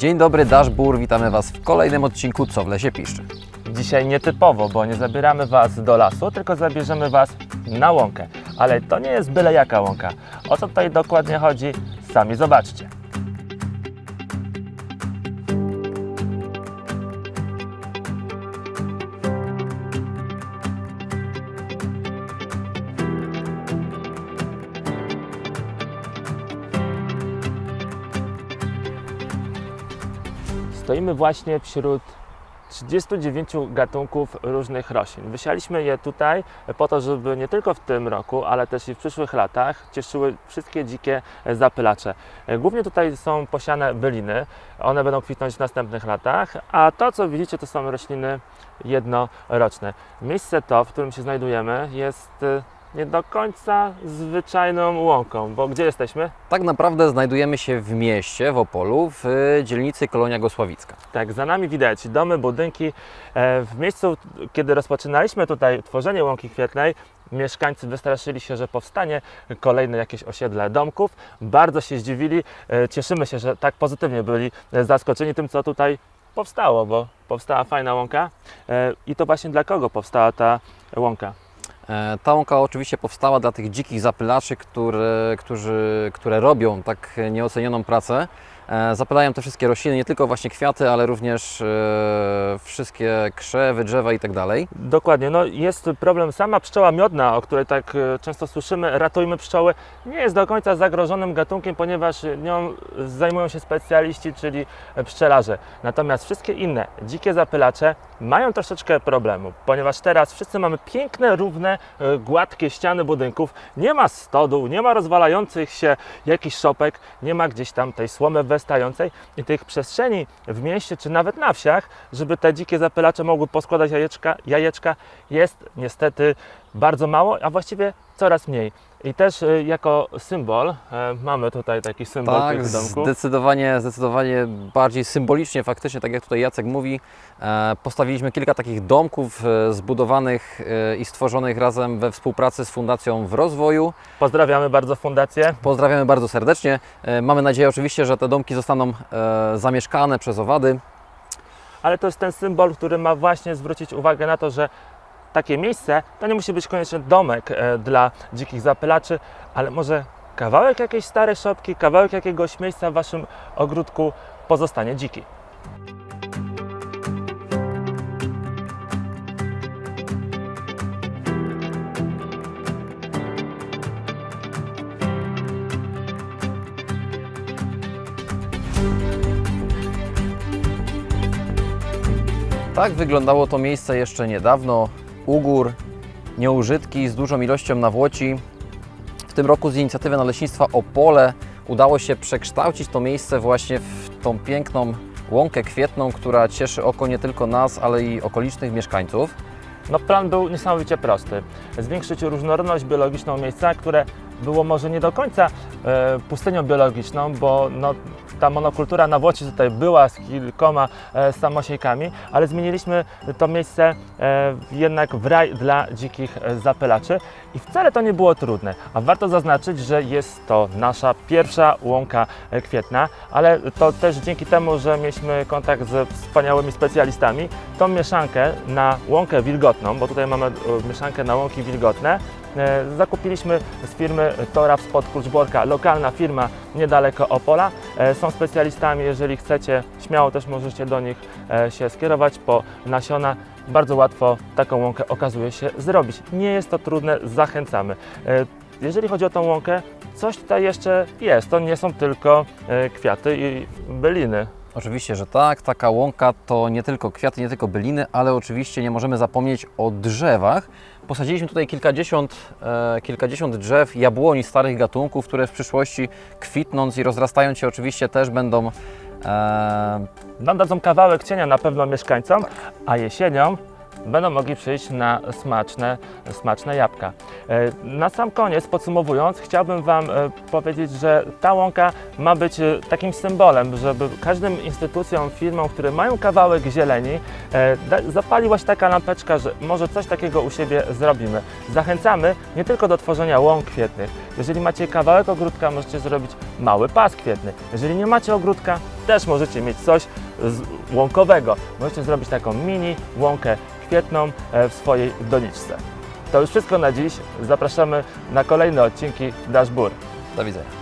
Dzień dobry, Dashbur, witamy Was w kolejnym odcinku Co w lesie piszczy. Dzisiaj nietypowo, bo nie zabieramy Was do lasu, tylko zabierzemy Was na łąkę. Ale to nie jest byle jaka łąka. O co tutaj dokładnie chodzi, sami zobaczcie. Stoimy właśnie wśród 39 gatunków różnych roślin. Wysialiśmy je tutaj po to, żeby nie tylko w tym roku, ale też i w przyszłych latach cieszyły wszystkie dzikie zapylacze. Głównie tutaj są posiane byliny, one będą kwitnąć w następnych latach, a to co widzicie to są rośliny jednoroczne. Miejsce to, w którym się znajdujemy jest nie do końca zwyczajną łąką, bo gdzie jesteśmy? Tak naprawdę znajdujemy się w mieście, w Opolu, w y, dzielnicy Kolonia Gosławicka. Tak, za nami widać domy, budynki. E, W miejscu, kiedy rozpoczynaliśmy tutaj tworzenie łąki kwietnej, mieszkańcy wystraszyli się, że powstanie kolejne jakieś osiedle domków. Bardzo się zdziwili. E, Cieszymy się, że tak pozytywnie byli e, zaskoczeni tym, co tutaj powstało, bo powstała fajna łąka. E, I to właśnie dla kogo powstała ta łąka? E, Ta łąka oczywiście powstała dla tych dzikich zapylaczy, które, którzy, które robią tak nieocenioną pracę. E, Zapylają te wszystkie rośliny, nie tylko właśnie kwiaty, ale również e, wszystkie krzewy, drzewa i tak dalej. Dokładnie, no jest problem. Sama pszczoła miodna, o której tak e, często słyszymy, ratujmy pszczoły, nie jest do końca zagrożonym gatunkiem, ponieważ nią zajmują się specjaliści, czyli pszczelarze. Natomiast wszystkie inne dzikie zapylacze mają troszeczkę problemu, ponieważ teraz wszyscy mamy piękne, równe, gładkie ściany budynków. Nie ma stodół, nie ma rozwalających się jakichś szopek, nie ma gdzieś tam tej słomy wystającej i tych przestrzeni w mieście czy nawet na wsiach, żeby te dzikie zapylacze mogły poskładać jajeczka, jajeczka jest niestety bardzo mało, a właściwie coraz mniej. I też y, jako symbol, e, mamy tutaj taki symbol Tak, tych domków. zdecydowanie, zdecydowanie bardziej symbolicznie, faktycznie, tak jak tutaj Jacek mówi, e, postawiliśmy kilka takich domków e, zbudowanych e, i stworzonych razem we współpracy z Fundacją w Rozwoju. Pozdrawiamy bardzo fundację. Pozdrawiamy bardzo serdecznie. E, Mamy nadzieję oczywiście, że te domki zostaną e, zamieszkane przez owady. ale to jest ten symbol, który ma właśnie zwrócić uwagę na to, że takie miejsce to nie musi być koniecznie domek e, dla dzikich zapylaczy, ale może kawałek jakiejś starej szopki, kawałek jakiegoś miejsca w waszym ogródku pozostanie dziki. Tak wyglądało to miejsce jeszcze niedawno. Ugór, nieużytki z dużą ilością nawłoci. W tym roku z inicjatywy Naleśnictwa Opole udało się przekształcić to miejsce właśnie w tą piękną łąkę kwietną, która cieszy oko nie tylko nas, ale i okolicznych mieszkańców. No plan był niesamowicie prosty. Zwiększyć różnorodność biologiczną miejsca, które było może nie do końca pustynią biologiczną, bo no, ta monokultura nawłoci tutaj była z kilkoma e, samosiejkami, ale zmieniliśmy to miejsce e, jednak w raj dla dzikich e, zapylaczy i wcale to nie było trudne. A warto zaznaczyć, że jest to nasza pierwsza łąka e, kwietna, ale to też dzięki temu, że mieliśmy kontakt z wspaniałymi specjalistami, tą mieszankę na łąkę wilgotną, bo tutaj mamy e, mieszankę na łąki wilgotne, e, zakupiliśmy z firmy Torab spod Kluczborka, lokalna firma niedaleko Opola. E, Są specjalistami, jeżeli chcecie, śmiało też możecie do nich e, się skierować po nasiona. Bardzo łatwo taką łąkę okazuje się zrobić. Nie jest to trudne, zachęcamy. E, Jeżeli chodzi o tą łąkę, coś tutaj jeszcze jest. To nie są tylko kwiaty i byliny. Oczywiście, że tak. Taka łąka to nie tylko kwiaty, nie tylko byliny, ale oczywiście nie możemy zapomnieć o drzewach. Posadziliśmy tutaj kilkadziesiąt, e, kilkadziesiąt drzew jabłoni starych gatunków, które w przyszłości kwitnąc i rozrastając się oczywiście też będą e, Nam dadzą kawałek cienia na pewno mieszkańcom, a jesienią będą mogli przyjść na smaczne, smaczne jabłka. E, Na sam koniec, podsumowując, chciałbym Wam e, powiedzieć, że ta łąka ma być e, takim symbolem, żeby każdym instytucjom, firmom, które mają kawałek zieleni, zapaliła się taka lampeczka, że może coś takiego u siebie zrobimy. Zachęcamy nie tylko do tworzenia łąk kwietnych. Jeżeli macie kawałek ogródka, możecie zrobić mały pas kwietny. Jeżeli nie macie ogródka, też możecie mieć coś łąkowego. Możecie zrobić taką mini łąkę kwietną e, w swojej doniczce. To już wszystko na dziś. Zapraszamy na kolejne odcinki Dashboard. Do widzenia.